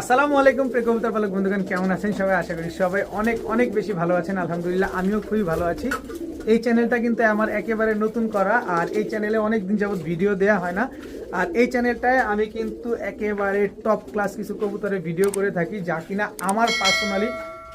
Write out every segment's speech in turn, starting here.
আসসালামু আলাইকুম প্রিয় কবুতর পালক বন্ধুগণ, কেমন আছেন সবাই? আশা করি সবাই অনেক অনেক বেশি ভালো আছেন। আলহামদুলিল্লাহ, আমিও খুবই ভালো আছি। এই চ্যানেলটা কিন্তু আমার একেবারে নতুন করা, আর এই চ্যানেলে অনেক দিন যাবত ভিডিও দেওয়া হয় না। আর এই চ্যানেলটায় আমি কিন্তু একেবারে টপ ক্লাস কিছু কবুতরের ভিডিও করে থাকি, যা কিনা আমার পার্সোনালি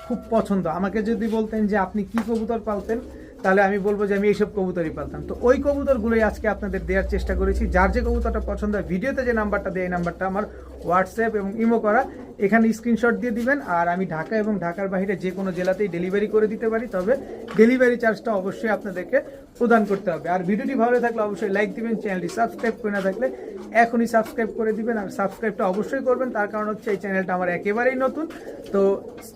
খুব পছন্দ। আমাকে যদি বলতেন যে আপনি কি কবুতর পালতেন, তাহলে আমি বলব যে আমি এইসব কবুতরই পালতাম। তো ওই কবুতরগুলোই আজকে আপনাদের দেওয়ার চেষ্টা করেছি। যার যে কবুতরটা পছন্দ হয় ভিডিওতে যে নাম্বারটা দেয়, এই নাম্বারটা আমার হোয়াটসঅ্যাপ এবং ইমো করা, এখানে স্ক্রিনশট দিয়ে দিবেন, আর আমি ঢাকা এবং ঢাকার বাইরে যে কোনো জেলাতেই ডেলিভারি করে দিতে পারি, তবে ডেলিভারি চার্জটা অবশ্যই আপনাদেরকে প্রদান করতে হবে। আর ভিডিওটি ভালো থাকলে অবশ্যই লাইক দিবেন চ্যানেলটি সাবস্ক্রাইব করে না থাকলে এখনই সাবস্ক্রাইব করে দিবেন, আর সাবস্ক্রাইবটা অবশ্যই করবেন, তার কারণ হচ্ছে এই চ্যানেলটা আমার একেবারেই নতুন। তো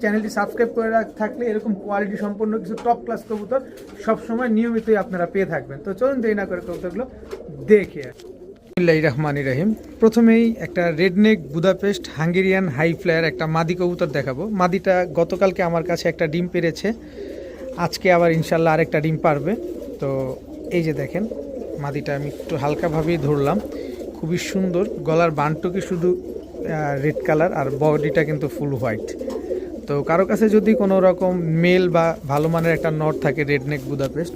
চ্যানেলটি সাবস্ক্রাইব করে থাকলে এরকম কোয়ালিটি সম্পন্ন কিছু টপ ক্লাস কবুতর সবসময় নিয়মিতই আপনারা পেয়ে থাকবেন। তো চলুন দেরি না করে কবুতরগুলো দেখে আসি। বিসমিল্লাহির রহমানির রহিম। প্রথমেই একটা redneck Budapest Hungarian high flyer, একটা মাদি কবুতর দেখাবো। মাদিটা গতকালকে আমার কাছে একটা ডিম পেরেছে। আজকে আবার ইনশাল্লাহ আরেকটা ডিম পারবে। তো এই যে দেখেন, মাদিটা আমি একটু হালকাভাবেই ধরলাম। খুবই সুন্দর, গলার বানটুকি শুধু রেড কালার আর বডিটা কিন্তু ফুল হোয়াইট। তো কারও কাছে যদি কোনো রকম মেল বা ভালো মানের একটা নট থাকে রেডনেক বুদাপেস্ট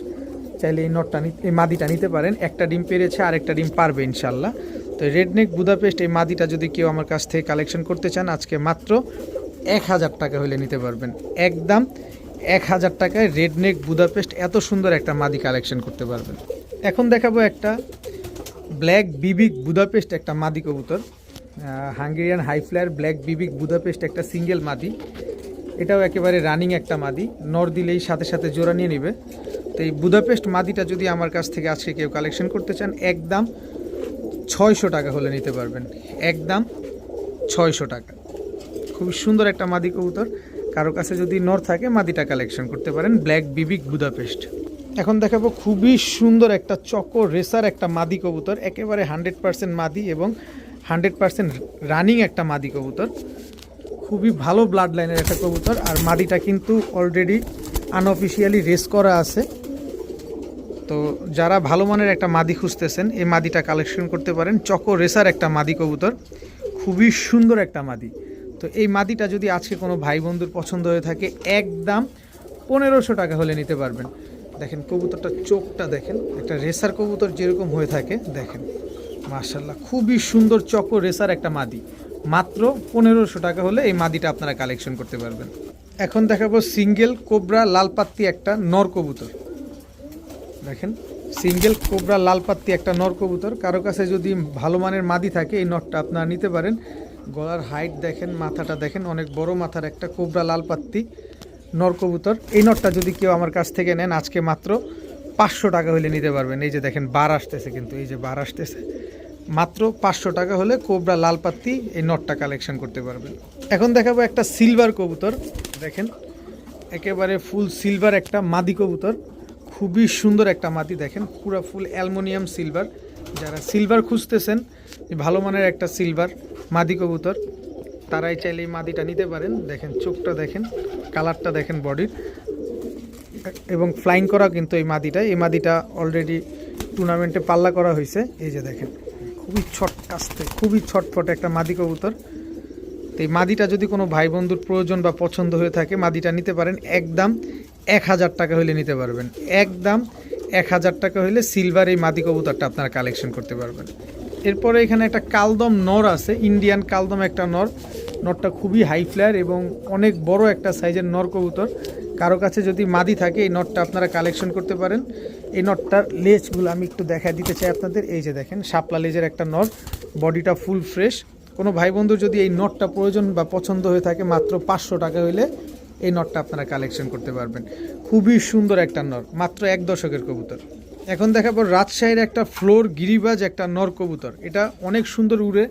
চাইলে এই নটটা এই মাদিটা নিতে পারেন। একটা ডিম পেরেছে আর একটা ডিম পারবে ইনশাল্লাহ তো রেডনেক বুদাপেস্ট এই মাদিটা যদি কেউ আমার কাছ থেকে কালেকশন করতে চান, আজকে মাত্র এক হাজার টাকা হলে নিতে পারবেন। একদম এক হাজার টাকায় রেডনেক বুদাপেস্ট এত সুন্দর একটা মাদি কালেকশন করতে পারবেন। এখন দেখাবো একটা ব্ল্যাক বিবিক বুদাপেস্ট একটা মাদি কবুতর। হাঙ্গেরিয়ান হাই ফ্লায়ার ব্ল্যাক বিবিক বুদাপেস্ট একটা সিঙ্গেল মাদি। এটাও একেবারে রানিং একটা মাদি। নর দিলেই সাথে সাথে জোড়া নিয়ে নেবে। তো এই বুদাপেস্ট মাদিটা যদি আমার কাছ থেকে আজকে কেউ কালেকশন করতে চান, একদম ছয়শো টাকা হলে নিতে পারবেন। একদম ছয়শো টাকা। খুবই সুন্দর একটা মাদি কবুতর। কারও কাছে যদি নর থাকে, মাদিটা কালেকশন করতে পারেন। ব্ল্যাক বিবিক বুদাপেস্ট এখন দেখাবো খুবই সুন্দর একটা চকো রেসার একটা মাদি কবুতর। একেবারে হান্ড্রেড পার্সেন্ট মাদি এবং হান্ড্রেড পার্সেন্ট রানিং একটা মাদি কবুতর। খুবই ভালো ব্লাড লাইনের একটা কবুতর। আর মাদিটা কিন্তু অলরেডি আনঅফিসিয়ালি রেস করা আছে। তো যারা ভালো মানের একটা মাদি খুঁজতেছেন, এই মাদিটা কালেকশন করতে পারেন। চকো রেসার একটা মাদি কবুতর, খুবই সুন্দর একটা মাদি। তো এই মাদিটা যদি আজকে কোনো ভাই বন্ধুর পছন্দ হয়ে থাকে, একদম পনেরোশো টাকা হলে নিতে পারবেন। দেখেন কবুতরটা চোখটা দেখেন, একটা রেসার কবুতর যেরকম হয়ে থাকে, দেখেন। মার্শাল্লাহ খুবই সুন্দর চকো রেসার একটা মাদি। মাত্র পনেরোশো টাকা হলে এই মাদিটা আপনারা কালেকশন করতে পারবেন। এখন দেখাবো সিঙ্গেল কোবরা লালপাত্তি একটা নর কবুতর। দেখেন, সিঙ্গেল কোবরা লাল পাত্তি, একটা নর কবুতর। কারও কাছে যদি ভালো মানের মাদি থাকে, এই নটটা আপনারা নিতে পারেন। গলার হাইট দেখেন, মাথাটা দেখেন, অনেক বড় মাথার একটা কোবরা লালপাত্তি নর কবুতর। এই নটটা যদি কেউ আমার কাছ থেকে নেন, আজকে মাত্র পাঁচশো টাকা হলে নিতে পারবেন। এই যে দেখেন, বার আসতেছে কিন্তু, এই যে বার আসতেছে। মাত্র পাঁচশো টাকা হলে কোবরা লাল পাত্তি, এই নটটা কালেকশন করতে পারবেন। এখন দেখাবো একটা সিলভার কবুতর। দেখেন, একেবারে ফুল সিলভার একটা মাদি কবুতর। খুবই সুন্দর একটা মাদি দেখেন, পুরো ফুল অ্যালমোনিয়াম সিলভার। যারা সিলভার খুঁজতেছেন ভালো মানের একটা সিলভার মাদি কবুতর, তারাই চাইলে এই মাদিটা নিতে পারেন। দেখেন, চোখটা দেখেন, কালারটা দেখেন বডির। এবং ফ্লাইং করা কিন্তু এই মাদিটা এই মাদিটা অলরেডি টুর্নামেন্টে পাল্লা করা হয়েছে। এই যে দেখেন, খুবই ছট কাস্তে খুবই ছটফট একটা মাদি কবুতর। তো এই মাদিটা যদি কোনো ভাই বন্ধুর প্রয়োজন বা পছন্দ হয়ে থাকে, মাদিটা নিতে পারেন। একদম এক হাজার টাকা হলে নিতে পারবেন। একদম এক হাজার টাকা হলে সিলভার এই মাদি কবুতরটা আপনারা কালেকশন করতে পারবেন। এরপরে এখানে একটা কালদম নর আছে ইন্ডিয়ান কালদম একটা নর। নরটা খুবই হাই ফ্লায়ার এবং অনেক বড় একটা সাইজের নর কবুতর। কারও কাছে যদি মাদি থাকে, এই নটটা আপনারা কালেকশন করতে পারেন। এই নটটার লেজগুলো আমি একটু দেখা দিতে চাই আপনাদের। এই যে দেখেন, শাপলা লেজের একটা নর, বডিটা ফুল ফ্রেশ কোনো ভাই বন্ধুর যদি এই নটটা প্রয়োজন বা পছন্দ হয়ে থাকে, মাত্র পাঁচশো টাকা হইলে এই নটটা আপনারা কালেকশন করতে পারবেন। খুবই সুন্দর একটা নর, মাত্র এক দশকের কবুতর। এখন দেখাবো রাজশাহীর একটা ফ্লোর গিরিবাজ একটা নর কবুতর। এটা অনেক সুন্দর উড়ে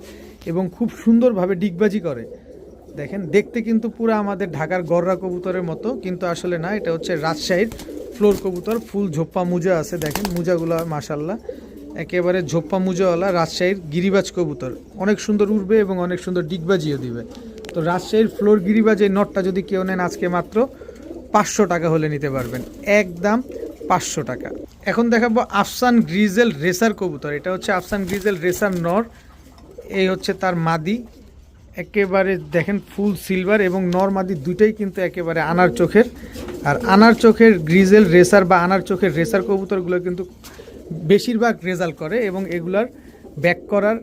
এবং খুব সুন্দরভাবে ডিগবাজি করে। দেখেন, দেখতে কিন্তু পুরো আমাদের ঢাকার গররা কবুতরের মতো, কিন্তু আসলে না, এটা হচ্ছে রাজশাহীর ফ্লোর কবুতর। ফুল ঝোপ্পা মুজা আছে, দেখেন, মুজাগুলা মাশাল্লাহ একেবারে ঝোপ্পা মুজাওয়ালা রাজশাহীর গিরিবাজ কবুতর। অনেক সুন্দর উড়বে এবং অনেক সুন্দর ডিগবাজিও দিবে। তো রাজশাহীর ফ্লোর গিরিবাজ এই নটটা যদি কেউ নেন আজকে মাত্র পাঁচশো টাকা হলে নিতে পারবেন। একদম পাঁচশো টাকা। এখন দেখাবো আফসান গ্রিজেল রেসার কবুতর। এটা হচ্ছে আফসান গ্রিজেল রেসার নর। এই হচ্ছে তার মাদি। একেবারে দেখেন ফুল সিলভার এবং নর মাদি দুইটাই কিন্তু একেবারে আনার চোখের। আর আনার চোখের গ্রিজেল রেসার বা আনার চোখের রেসার কবুতরগুলো কিন্তু বেশিরভাগ রেজাল্ট করে এবং এগুলার ব্যাক করার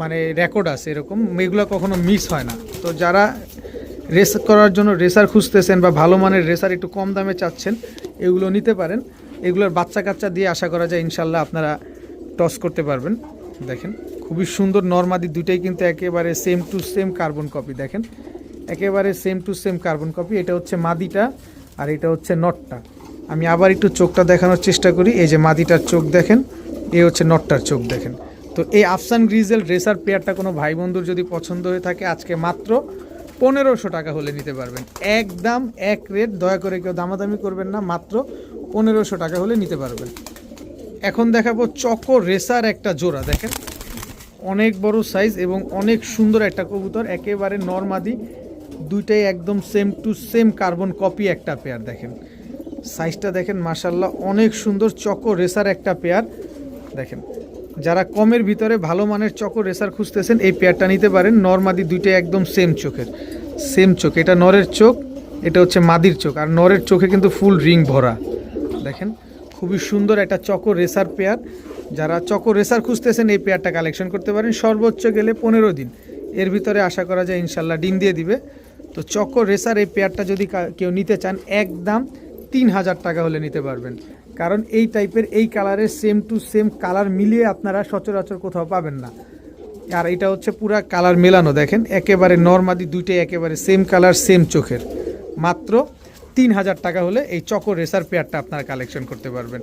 মানে রেকর্ড আছে এরকম, এগুলো কখনো মিস হয় না। তো যারা রেস করার জন্য রেসার খুঁজতেছেন বা ভালো মানের রেসার একটু কম দামে চাচ্ছেন, এগুলো নিতে পারেন। এগুলোর বাচ্চা কাচ্চা দিয়ে আশা করা যায় ইনশাল্লাহ আপনারা টস করতে পারবেন। দেখেন, খুবই সুন্দর নর্মাদি দুইটাই কিন্তু একেবারে same to same carbon copy দেখেন। একেবারে same to same carbon copy এটা হচ্ছে মাদিটা আর এটা হচ্ছে নটটা। আমি আবার একটু চোখটা দেখানোর চেষ্টা করি, এই যে মাদিটার চোখ দেখেন এ হচ্ছে নটটার চোখ দেখেন। তো এই আফসান গ্রিজেল রেসার পেয়ারটা কোনো ভাই বন্ধুর যদি পছন্দ হয়ে থাকে, আজকে মাত্র পনেরোশো টাকা হলে নিতে পারবেন। একদম এক রেট, দয়া করে কেউ দামাদামি করবেন না, মাত্র পনেরোশো টাকা হলে নিতে পারবেন। এখন দেখাবো চকো রেসার একটা জোড়া, দেখেন। অনেক বড় সাইজ এবং অনেক সুন্দর একটা কবুতর, একেবারে নর্মাদি, দুইটাই একদম same to same carbon copy একটা পেয়ার, দেখেন। সাইজটা দেখেন মাসাল্লাহ অনেক সুন্দর চকো রেসার একটা পেয়ার, দেখেন। যারা কমের ভিতরে ভালো মানের চকর রেসার খুঁজতেছেন, এই পেয়ারটা নিতে পারেন। নর্মাদি দুইটাই একদম সেম চোখের। সেম চোখ। এটা নরের চোখ, এটা হচ্ছে মাদির চোখ। আর নরের চোখে কিন্তু ফুল রিং ভরা। দেখেন, খুবই সুন্দর একটা চকো রেসার পেয়ার। যারা চকো রেসার খুঁজতেছেন, এই পেয়ারটা কালেকশন করতে পারেন। সর্বোচ্চ গেলে পনেরো দিন। এর ভিতরে আশা করা যায় ইনশাল্লাহ ডিম দিয়ে দিবে। তো চকো রেসার এই পেয়ারটা যদি কেউ নিতে চান, একদম তিন হাজার টাকা হলে নিতে পারবেন। কারণ এই টাইপের এই কালারের সেম টু সেম কালার মিলিয়ে আপনারা সচরাচর কোথাও পাবেন না। আর এটা হচ্ছে পুরা কালার মেলানো, দেখেন? একেবারে নর্মাদি দুইটাই একেবারে সেম কালার সেম চোখের। মাত্র তিন হাজার টাকা হলে এই চকো রেসার পেয়ারটা আপনারা কালেকশন করতে পারবেন।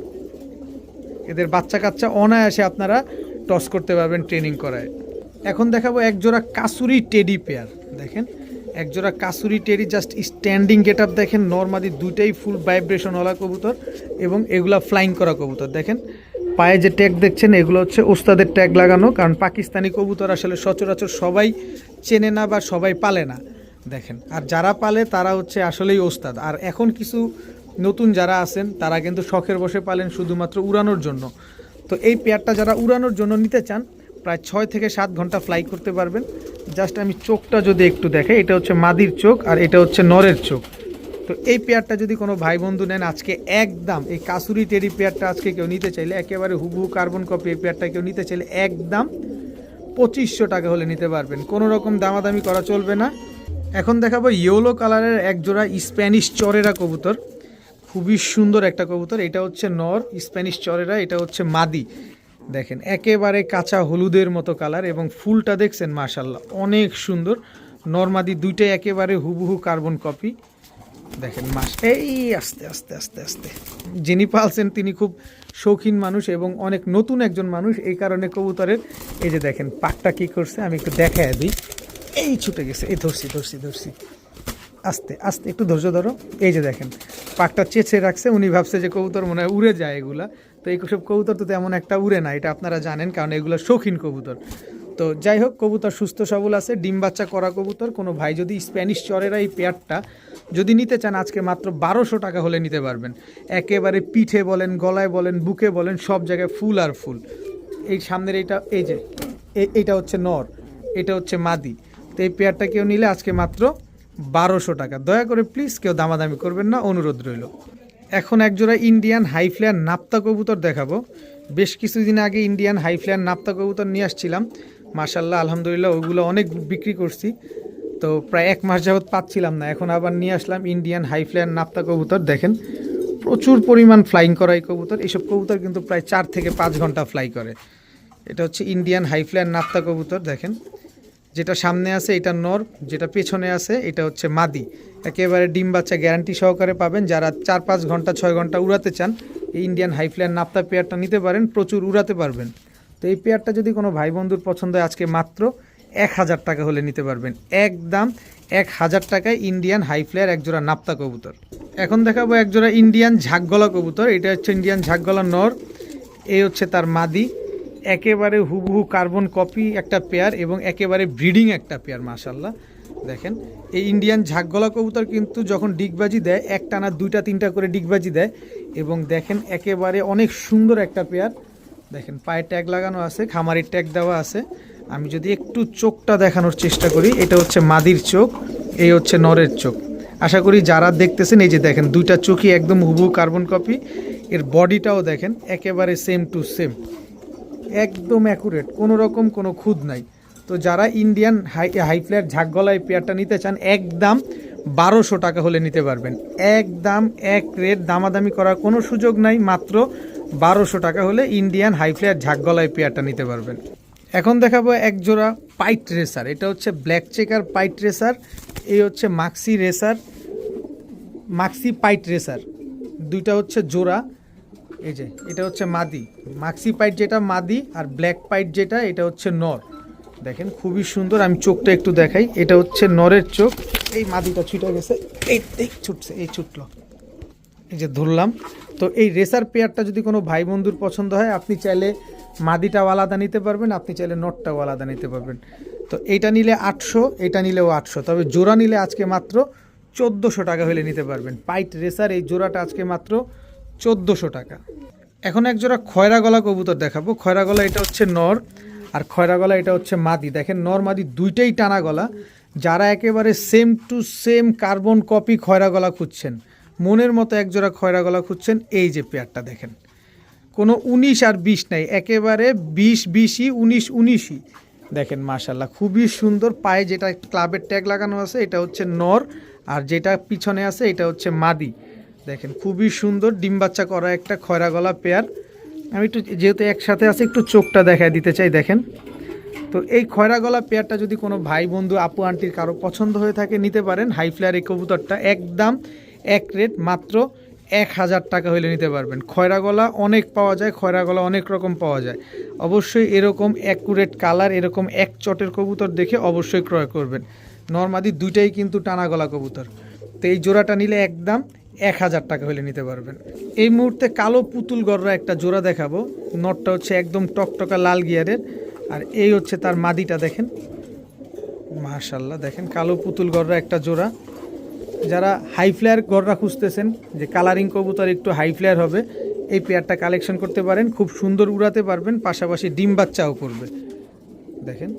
এদের বাচ্চা কাচ্চা অনায়াসে আপনারা টস করতে পারবেন ট্রেনিং করায়। এখন দেখাবো এক জোড়া কাসুরি টেডি পেয়ার দেখেন? এক জোড়া কাসুরি টেরি জাস্ট স্ট্যান্ডিং গেট আপ দেখেন নর্মালি দুইটাই ফুল ভাইব্রেশনওয়ালা কবুতর এবং এগুলা ফ্লাইং করা কবুতর। দেখেন, পায়ে যে ট্যাগ দেখছেন, এগুলো হচ্ছে ওস্তাদের ট্যাগ লাগানো, কারণ পাকিস্তানি কবুতর আসলে সচরাচর সবাই চেনে না বা সবাই পালে না। দেখেন, আর যারা পালে, তারা হচ্ছে আসলেই ওস্তাদ। আর এখন কিছু নতুন যারা আছেন, তারা কিন্তু শখের বসে পালেন শুধুমাত্র উড়ানোর জন্য। তো এই পেয়ারটা যারা উড়ানোর জন্য নিতে চান প্রায় ছয় থেকে সাত ঘণ্টা ফ্লাই করতে পারবেন। জাস্ট আমি চোখটা যদি একটু দেখে, এটা হচ্ছে মাদির চোখ আর এটা হচ্ছে নরের চোখ। তো এই পেয়ারটা যদি কোনো ভাই বন্ধু নেন, আজকে একদম এই কাসুরি টেরি পেয়ারটা আজকে কেউ নিতে চাইলে, একেবারে হুবহু কার্বন কপি এই পেয়ারটা কেউ নিতে চাইলে একদম পঁচিশশো টাকা হলে নিতে পারবেন। কোনো রকম দামাদামি করা চলবে না। এখন দেখাবো ইয়েলো কালারের এক জোড়া স্প্যানিশ চরেরা কবুতর। খুবই সুন্দর একটা কবুতর। এটা হচ্ছে নর স্প্যানিশ চরেরা, এটা হচ্ছে মাদি। দেখেন, একেবারে কাঁচা হলুদের মতো কালার এবং ফুলটা দেখছেন মাশাল্লাহ অনেক সুন্দর। নর্মাদি দুইটাই একেবারে হুবহু কার্বন কপি দেখেন মাস এই আস্তে আস্তে আস্তে আস্তে। যিনি পালছেন তিনি খুব শৌখিন মানুষ এবং অনেক নতুন একজন মানুষ, এই কারণে কবুতরের, এই যে দেখেন পাকটা কি করছে, আমি একটু দেখায় দিই। এই ছুটে গেছে, এই ধরছি ধরছি ধরছি। আস্তে আস্তে, একটু ধৈর্য ধরো। এই যে দেখেন পাকটা চেঁচে রাখছে, উনি ভাবছে যে কবুতর মনে হয় উড়ে যায় এগুলা। তো এই সব কবুতর তো তেমন একটা উড়ে না, এটা আপনারা জানেন, কারণ এগুলো শৌখিন কবুতর। তো যাই হোক, কবুতর সুস্থ সবল আছে, ডিম বাচ্চা করা কবুতর, কোনো ভাই যদি স্প্যানিশ চরেরা এই পেয়ারটা যদি নিতে চান, আজকে মাত্র বারোশো টাকা হলে নিতে পারবেন। একেবারে পিঠে বলেন, গলায় বলেন, বুকে বলেন, সব জায়গায় ফুল আর ফুল। এই সামনের এইটা, এই যে এইটা হচ্ছে নর, এটা হচ্ছে মাদি। তো এই পেয়ারটা কেউ নিলে আজকে মাত্র বারোশো টাকা। দয়া করে প্লিজ কেউ দামাদামি করবেন না, অনুরোধ রইল। এখন একজোড়া ইন্ডিয়ান হাই ফ্লেয়ার নাপ্তা কবুতর দেখাবো। বেশ কিছুদিন আগে ইন্ডিয়ান হাই ফ্লেয়ার নাপ্তা কবুতর নিয়ে আসছিলাম। মাশাল্লাহ আলহামদুলিল্লাহ, ওগুলো অনেক বিক্রি করছি। তো প্রায় এক মাস যাবত পাচ্ছিলাম না। এখন আবার নিয়ে আসলাম ইন্ডিয়ান হাই ফ্লেয়ার নাপ্তা কবুতর দেখেন, প্রচুর পরিমাণ ফ্লাইং করা এই কবুতর। এইসব কবুতর কিন্তু প্রায় চার থেকে পাঁচ ঘণ্টা ফ্লাই করে। এটা হচ্ছে ইন্ডিয়ান হাই ফ্লেয়ার নাপ্তা কবুতর দেখেন। যেটা সামনে আছে, এটা নর, যেটা পেছনে আছে, এটা হচ্ছে মাদি। একেবারে ডিম বাচ্চা গ্যারান্টি সহকারে পাবেন। যারা চার পাঁচ ঘণ্টা, ছয় ঘণ্টা উড়াতে চান, এই ইন্ডিয়ান হাই ফ্লেয়ার নাপ্তা পেয়ারটা নিতে পারেন, প্রচুর উড়াতে পারবেন। তো এই পেয়ারটা যদি কোনো ভাই বন্ধুর পছন্দ হয়, আজকে মাত্র এক হাজার টাকা হলে নিতে পারবেন। একদম এক হাজার টাকায় ইন্ডিয়ান হাই ফ্লেয়ার একজোড়া নাপ্তা কবুতর। এখন দেখাবো একজোড়া ইন্ডিয়ান ঝাকগলা কবুতর। এটা হচ্ছে ইন্ডিয়ান ঝাকগলা নর। এই হচ্ছে তার মাদি। একেবারে হুবহু কার্বন কপি একটা পেয়ার এবং একেবারে ব্রিডিং একটা পেয়ার মাশাল্লাহ দেখেন, এই ইন্ডিয়ান ঝাকগলা কবুতর কিন্তু যখন ডিগবাজি দেয় একটা না দুইটা, তিনটা করে ডিগবাজি দেয় এবং দেখেন, একেবারে অনেক সুন্দর একটা পেয়ার দেখেন, পায়ে ট্যাগ লাগানো আছে, খামারের ট্যাগ দেওয়া আছে। আমি যদি একটু চোখটা দেখানোর চেষ্টা করি, এটা হচ্ছে মাদির চোখ, এই হচ্ছে নরের চোখ। আশা করি যারা দেখতেছেন, এই যে দেখেন, দুইটা চোখই একদম হুবু কার্বন কপি এর বডিটাও দেখেন, একেবারে সেম টু সেম একদম অ্যাকুরেট কোনো রকম কোনো খুদ নাই। তো যারা ইন্ডিয়ান হাই হাই ফ্লেয়ার ঝাকগলায় পেয়ারটা নিতে চান, একদম বারোশো টাকা হলে নিতে পারবেন। একদম এক রেট দামাদামি করার কোনো সুযোগ নাই, মাত্র বারোশো টাকা হলে ইন্ডিয়ান হাই ফ্লেয়ার ঝাকগলায় পেয়ারটা নিতে পারবেন। এখন দেখাবো এক জোড়া পাইট রেসার এটা হচ্ছে ব্ল্যাক চেকার পাইট রেসার এই হচ্ছে Maksi racer Maksi pint racer দুইটা হচ্ছে জোড়া। এই যে, এটা হচ্ছে মাদি। মাক্সি পাইট যেটা মাদি আর ব্ল্যাক পাইট যেটা, এটা হচ্ছে নর। দেখেন, খুবই সুন্দর। আমি চোখটা একটু দেখাই। এটা হচ্ছে নরের চোখ। এই মাদিটা ছুটে গেছে। এই এই ছুটছে, এই ছুটলো। এই যে ধরলাম। তো এই রেসার পেয়ারটা যদি কোনো ভাই বন্ধুর পছন্দ হয়, আপনি চাইলে মাদিটাও আলাদা নিতে পারবেন, আপনি চাইলে নটটাও আলাদা নিতে পারবেন। তো এইটা নিলে আটশো, এটা নিলেও আটশো। তবে জোড়া নিলে আজকে মাত্র চোদ্দোশো টাকা হলে নিতে পারবেন। পাইট রেসার এই জোড়াটা আজকে মাত্র চোদ্দোশো টাকা। এখন এক জোড়া খয়রা গলা কবুতর দেখাবো। খয়রা গলা এটা হচ্ছে নর আর খয়রা গলা এটা হচ্ছে মাদি। দেখেন নর মাদি দুইটাই টানা গলা। যারা একেবারে same to same carbon copy খয়রা গলা খুঁজছেন, মনের মতো এক জোড়া খয়রা গলা খুঁজছেন, এই যে পেয়ারটা দেখেন। কোনো উনিশ আর বিশ নাই, একেবারে বিশ বিশই, উনিশ উনিশই। দেখেন মাশাল্লাহ খুবই সুন্দর পায়ে যেটা ক্লাবের ট্যাগ লাগানো আছে, এটা হচ্ছে নর আর যেটা পিছনে আছে, এটা হচ্ছে মাদি। দেখেন, খুবই সুন্দর ডিম বাচ্চা করা একটা খয়রা গলা পেয়ার। আমি একটু যেহেতু একসাথে আছে, একটু চোখটা দেখায় দিতে চাই, দেখেন। তো এই খয়রা গলা পেয়ারটা যদি কোনো ভাই, বন্ধু, আপু, আন্টির কারও পছন্দ হয়ে থাকে, নিতে পারেন। হাই ফ্লেয়ার এই কবুতরটা একদম এক রেট মাত্র এক হাজার টাকা হলে নিতে পারবেন। খয়রা গলা অনেক পাওয়া যায় খয়রা গলা অনেক রকম পাওয়া যায়। অবশ্যই এরকম অ্যাকুরেট কালার এরকম এক চটের কবুতর দেখে অবশ্যই ক্রয় করবেন। নর্মাদি দুইটাই কিন্তু টানা গলা কবুতর। তো এই জোড়াটা নিলে একদম এক হাজার টাকা হলে নিতে পারবেন। এই মুহূর্তে কালো পুতুল গররা একটা জোড়া দেখাবো। নটটা হচ্ছে একদম টকটকা লাল গিয়ারের। আর এই হচ্ছে তার মাদিটা দেখেন। মাশাল্লাহ দেখেন কালো পুতুল গররা একটা জোড়া। যারা হাই ফ্লেয়ার গররা খুঁজতেছেন, যে কালারিং কবুতর একটু হাই ফ্লেয়ার হবে, এই পেয়ারটা কালেকশন করতে পারেন। খুব সুন্দর উড়াতে পারবেন, পাশাপাশি ডিম বাচ্চাও করবে দেখেন,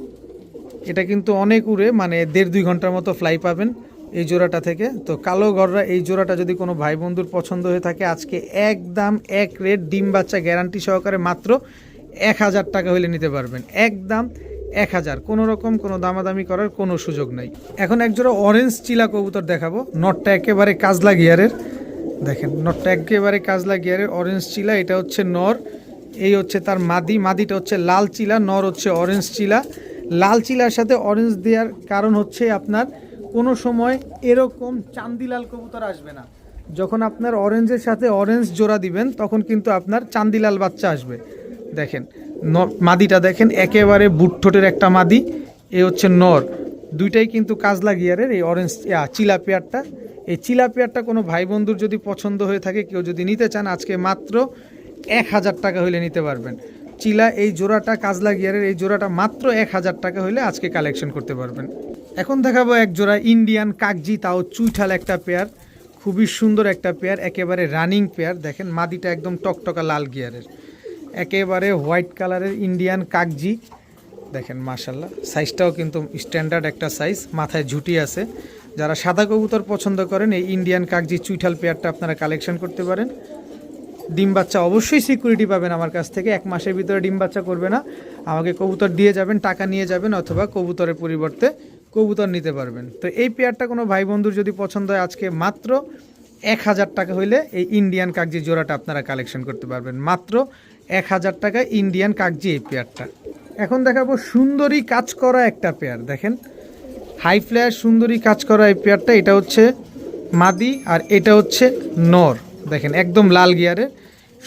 এটা কিন্তু অনেক উড়ে মানে দেড় দুই ঘণ্টার মতো ফ্লাই পাবেন। এই জোড়াটা থেকে। তো কালো গররা এই জোড়াটা যদি কোনো ভাই বন্ধুর পছন্দ হয়ে থাকে, আজকে একদম এক রেট ডিম বাচ্চা গ্যারান্টি সহকারে মাত্র এক হাজার টাকা হলে নিতে পারবেন। একদম এক হাজার। কোনো রকম কোনো দামাদামি করার কোনো সুযোগ নাই। এখন একজোড়া অরেঞ্জ চিলা কবুতর দেখাবো। নটটা একেবারে কাজলা গিয়ারের। দেখেন, নটটা একেবারে কাজলা গিয়ারের অরেঞ্জ চিলা। এটা হচ্ছে নর। এই হচ্ছে তার মাদি। মাদিটা হচ্ছে লাল চিলা, নর হচ্ছে অরেঞ্জ চিলা। লাল চিলার সাথে অরেঞ্জ দেওয়ার কারণ হচ্ছে আপনার কোনো সময় এরকম চান্দিলাল কবুতর আসবে না। যখন আপনার অরেঞ্জের সাথে অরেঞ্জ জোড়া দিবেন, তখন কিন্তু আপনার চান্দিলাল বাচ্চা আসবে। দেখেন মাদিটা দেখেন, একেবারে বুটঠোটের একটা মাদি, এ হচ্ছে নর। দুইটাই কিন্তু কাজলা গিয়ারের, এই অরেঞ্জ চিলা পেয়ারটা। এই চিলা পেয়ারটা কোনো ভাই বন্ধুর যদি পছন্দ হয়ে থাকে, কেউ যদি নিতে চান, আজকে মাত্র এক হাজার টাকা হলে নিতে পারবেন। চিলা এই জোড়াটা কাজলা গিয়ারের এই জোড়াটা মাত্র এক হাজার টাকা হলে আজকে কালেকশন করতে পারবেন। এখন দেখাবো এক জোড়া ইন্ডিয়ান কাকজি, তাও চুইঠাল একটা পেয়ার খুবই সুন্দর একটা পেয়ার একেবারে রানিং পেয়ার দেখেন, মাদিটা একদম টকটকা লাল গিয়ারের। একেবারে হোয়াইট কালারের ইন্ডিয়ান কাকজি। দেখেন মাশাল্লাহ সাইজটাও কিন্তু স্ট্যান্ডার্ড একটা সাইজ মাথায় ঝুটি আছে। যারা সাদা কবুতর পছন্দ করেন, এই ইন্ডিয়ান কাকজি চুইঠাল পেয়ারটা আপনারা কালেকশন করতে পারেন। ডিম বাচ্চা অবশ্যই সিকিউরিটি পাবেন আমার কাছ থেকে। এক মাসের ভিতরে ডিম বাচ্চা করবে না। আমাকে কবুতর দিয়ে যাবেন, টাকা নিয়ে যাবেন অথবা কবুতরের পরিবর্তে কবুতর নিতে পারবেন। তো এই পেয়ারটা কোনো ভাই বন্ধুর যদি পছন্দ হয় আজকে মাত্র এক হাজার টাকা হইলে এই ইন্ডিয়ান কাগজি জোড়াটা আপনারা কালেকশন করতে পারবেন। মাত্র এক হাজার টাকা ইন্ডিয়ান কাগজি এই পেয়ারটা এখন দেখাবো সুন্দরী কাজ করা একটা পেয়ার দেখেন হাই ফ্লেয়ার সুন্দরী কাজ করা এই পেয়ারটা এটা হচ্ছে মাদি আর এটা হচ্ছে নর। দেখেন, একদম লাল গিয়ারে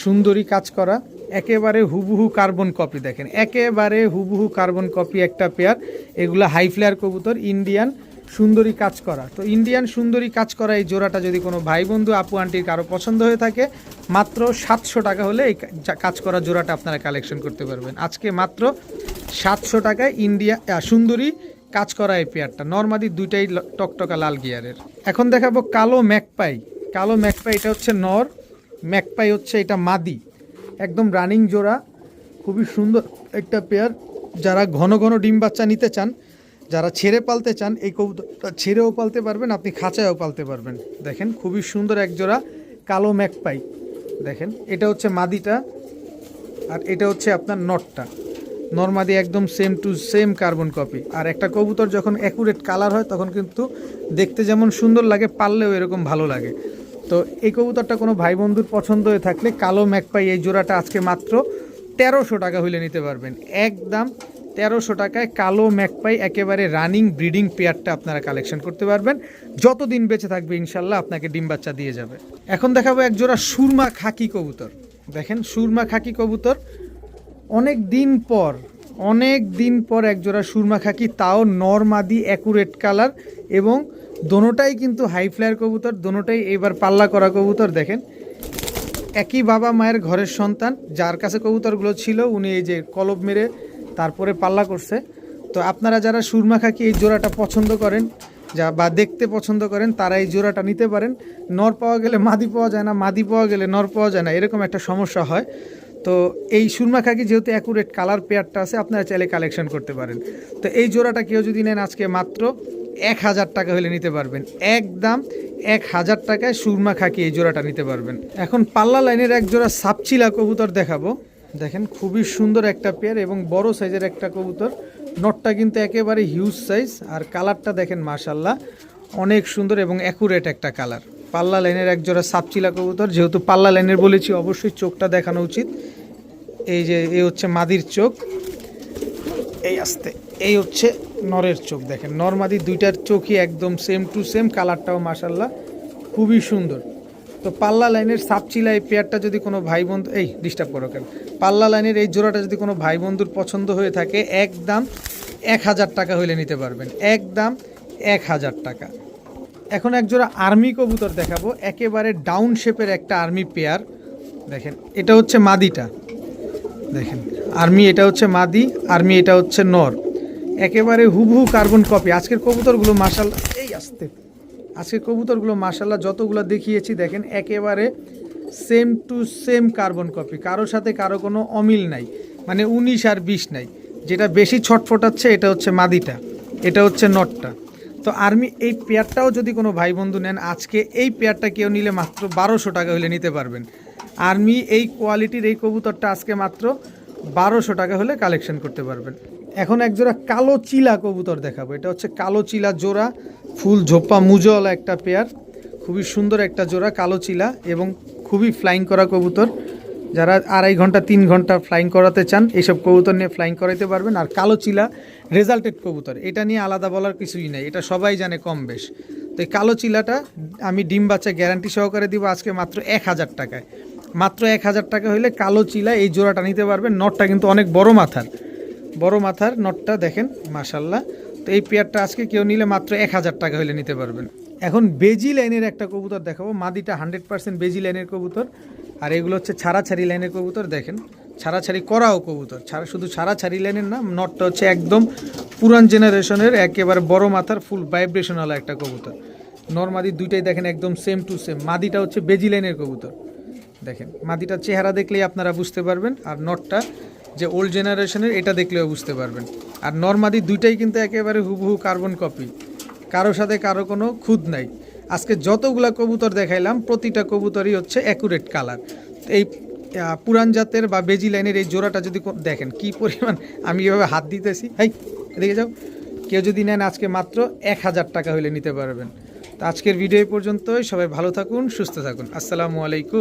সুন্দরী কাজ করা, একেবারে হুবহু কার্বন কপি দেখেন, একেবারে হুবহু কার্বন কপি একটা পেয়ার, এগুলো হাই ফ্লেয়ার কবুতর, ইন্ডিয়ান সুন্দরী কাজ করা। তো ইন্ডিয়ান সুন্দরী কাজ করা এই জোড়াটা যদি কোনো ভাই বন্ধু আপু, আন্টির কারও পছন্দ হয়ে থাকে, মাত্র সাতশো টাকা হলে এই কাজ করা জোড়াটা আপনারা কালেকশন করতে পারবেন। আজকে মাত্র সাতশো টাকায় ইন্ডিয়া সুন্দরী কাজ করা এই পেয়ারটা। নর্মালি দুইটাই টকটকা লাল গিয়ারের। এখন দেখাবো কালো ম্যাকপাই। কালো ম্যাকপাই এটা হচ্ছে নর, ম্যাকপাই হচ্ছে এটা মাদি। একদম রানিং জোড়া, খুবই সুন্দর একটা পেয়ার। যারা ঘন ঘন ডিম বাচ্চা নিতে চান, যারা ছেড়ে পালতে চান, এই কবুতরটা ছেড়েও পালতে পারবেন, আপনি খাঁচায়ও পালতে পারবেন। দেখেন, খুবই সুন্দর এক জোড়া কালো ম্যাকপাই। দেখেন, এটা হচ্ছে মাদিটা আর এটা হচ্ছে আপনার নটটা। নর্মাদি একদম same to same carbon copy আর একটা কবুতর যখন অ্যাকুরেট কালার হয়, তখন কিন্তু দেখতে যেমন সুন্দর লাগে পাললেও এরকম ভালো লাগে। তো এই কবুতরটা কোনো ভাই বন্ধুর পছন্দ হয়ে থাকলে কালো ম্যাকপাই এই জোড়াটা আজকে মাত্র তেরোশো টাকা হইলে নিতে পারবেন। একদম তেরোশো টাকায় কালো ম্যাকপাই, একেবারে রানিং ব্রিডিং পেয়ারটা আপনারা কালেকশন করতে পারবেন। যতদিন বেঁচে থাকবে ইনশাল্লাহ আপনাকে ডিম বাচ্চা দিয়ে যাবে। এখন দেখাবো এক জোড়া সুরমা খাকি কবুতর। দেখেন সুরমা খাকি কবুতর। অনেক দিন পর, অনেক দিন পর একজোড়া সুরমা খাকি, তাও নরমাদি অ্যাকুরেট কালার এবং দোনোটাই কিন্তু হাই ফ্লায়ার কবুতর, দোনোটাই এবার পাল্লা করা কবুতর, দেখেন। একই বাবা মায়ের ঘরের সন্তান, যার কাছে কবুতরগুলো ছিল, উনি এই যে কলব মেরে তারপরে পাল্লা করছে। তো আপনারা যারা সুরমা খাকি এই জোড়াটা পছন্দ করেন, যা বা দেখতে পছন্দ করেন, তারা এই জোড়াটা নিতে পারেন। নর পাওয়া গেলে মাদি পাওয়া যায় না, মাদি পাওয়া গেলে নর পাওয়া যায় না, এরকম একটা সমস্যা হয়। তো এই সুরমা খাকি যেহেতু অ্যাকুরেট কালার পেয়ারটা আছে, আপনারা চাইলে কালেকশন করতে পারেন। তো এই জোড়াটা কেউ যদি নেন আজকে মাত্র এক হাজার টাকা হলে নিতে পারবেন। একদম এক হাজার টাকায় সুরমা খাকি এই জোড়াটা নিতে পারবেন। এখন পাল্লা লাইনের এক জোড়া সাপচিলা কবুতর দেখাবো। দেখেন, খুবই সুন্দর একটা পেয়ার এবং বড় সাইজের একটা কবুতর। নটটা কিন্তু একেবারে হিউজ সাইজ আর কালারটা দেখেন মাশাল্লাহ অনেক সুন্দর এবং অ্যাকুরেট একটা কালার পাল্লা লাইনের এক জোড়া সাপচিলা কবুতর, যেহেতু পাল্লা লাইনের বলেছি, অবশ্যই চোখটা দেখানো উচিত। এই যে, এই হচ্ছে মাদির চোখ। এই আস্তে, এই হচ্ছে নরের চোখ, দেখেন। নর্মাদি দুইটার চোখই একদম সেম টু সেম কালারটাও মাসাল্লাহ খুবই সুন্দর। তো পাল্লা লাইনের সাপচিলা এই পেয়ারটা যদি কোনো ভাই বন্ধু এই ডিস্টার্ব করো কেন? পাল্লা লাইনের এই জোড়াটা যদি কোনো ভাই বন্ধুর পছন্দ হয়ে থাকে, একদম এক হাজার টাকা হইলে নিতে পারবেন। একদম এক হাজার টাকা। এখন এক জোড়া আর্মি কবুতর দেখাবো। একেবারে ডাউন শেপের একটা আর্মি পেয়ার। দেখেন, এটা হচ্ছে মাদিটা। দেখেন, আর্মি, এটা হচ্ছে মাদি, আর্মি, এটা হচ্ছে নর। একেবারে হুবহু কার্বন কপি। আজকের কবুতরগুলো মাসাল্লাহ এই আসতে। আজকের কবুতরগুলো মাসাল্লাহ যতগুলো দেখিয়েছি, দেখেন, একেবারে same to same carbon copy কারোর সাথে কারও কোনো অমিল নাই। মানে উনিশ আর বিশ নাই। যেটা বেশি ছটফটাচ্ছে, এটা হচ্ছে মাদিটা। এটা হচ্ছে নটটা। তো আর্মি, এই পেয়ারটাও যদি কোনো ভাই বন্ধু নেন, আজকে এই পেয়ারটা কেউ নিলে মাত্র বারোশো টাকা হলে নিতে পারবেন। আর্মি, এই কোয়ালিটির এই কবুতরটা আজকে মাত্র বারোশো টাকা হলে কালেকশন করতে পারবেন। এখন এক জোড়া কালো চিলা কবুতর দেখাবো। এটা হচ্ছে কালো চিলা জোড়া, ফুল ঝোপ্পা মুজওয়ালা একটা পেয়ার। খুবই সুন্দর একটা জোড়া, কালো চিলা এবং খুবই ফ্লাইং করা কবুতর। যারা আড়াই ঘণ্টা, তিন ঘণ্টা ফ্লাইং করাতে চান এইসব কবুতর নিয়ে ফ্লাইং করাইতে পারবেন। আর কালো চিলা রেজাল্টেড কবুতর, এটা নিয়ে আলাদা বলার কিছুই নেই, এটা সবাই জানে কম বেশ। তো এই কালো চিলাটা আমি ডিম বাচ্চা গ্যারান্টি সহকারে দিব আজকে মাত্র এক হাজার টাকায়। মাত্র এক হাজার টাকা হইলে কালো চিলা এই জোড়াটা নিতে পারবেন, নটটা কিন্তু অনেক বড় মাথার। বড় মাথার নটটা দেখেন মাশাল্লাহ তো এই পেয়ারটা আজকে কেউ নিলে মাত্র এক হাজার টাকা হলে নিতে পারবেন। এখন বেজি লাইনের একটা কবুতর দেখাবো, মাদিটা হান্ড্রেড পার্সেন্ট বেজি লাইনের কবুতর। আর এগুলো হচ্ছে ছাড়াছাড়ি লাইনের কবুতর, দেখেন। ছাড়াছাড়ি করাও কবুতর। ছাড়া শুধু ছাড়াছাড়ি লাইনের না, নটটা হচ্ছে একদম পুরান জেনারেশনের একেবারে বড় মাথার ফুল ভাইব্রেশনওয়ালা একটা কবুতর। নর্মাদি দুইটাই দেখেন একদম সেম টু সেম মাদিটা হচ্ছে বেজি লাইনের কবুতর। দেখেন, মাদিটার চেহারা দেখলেই আপনারা বুঝতে পারবেন, আর নটটা যে ওল্ড জেনারেশনের এটা দেখলেও বুঝতে পারবেন। আর নর্মাদি দুইটাই কিন্তু একেবারে হুবহু কার্বন কপি কারও সাথে কারও কোনো খুদ নাই। আজকে যতগুলা কবুতর দেখাইলাম, প্রতিটা কবুতরই হচ্ছে অ্যাকুরেট কালার এই পুরান জাতের বা বেজি লাইনের এই জোড়াটা যদি দেখেন, কি পরিমাণ আমি এভাবে হাত দিতেছি। হাই দেখে যাও। কেউ যদি নেন আজকে মাত্র এক হাজার টাকা হলে নিতে পারবেন। তো আজকের ভিডিও পর্যন্তই। সবাই ভালো থাকুন, সুস্থ থাকুন। আসসালামু আলাইকুম।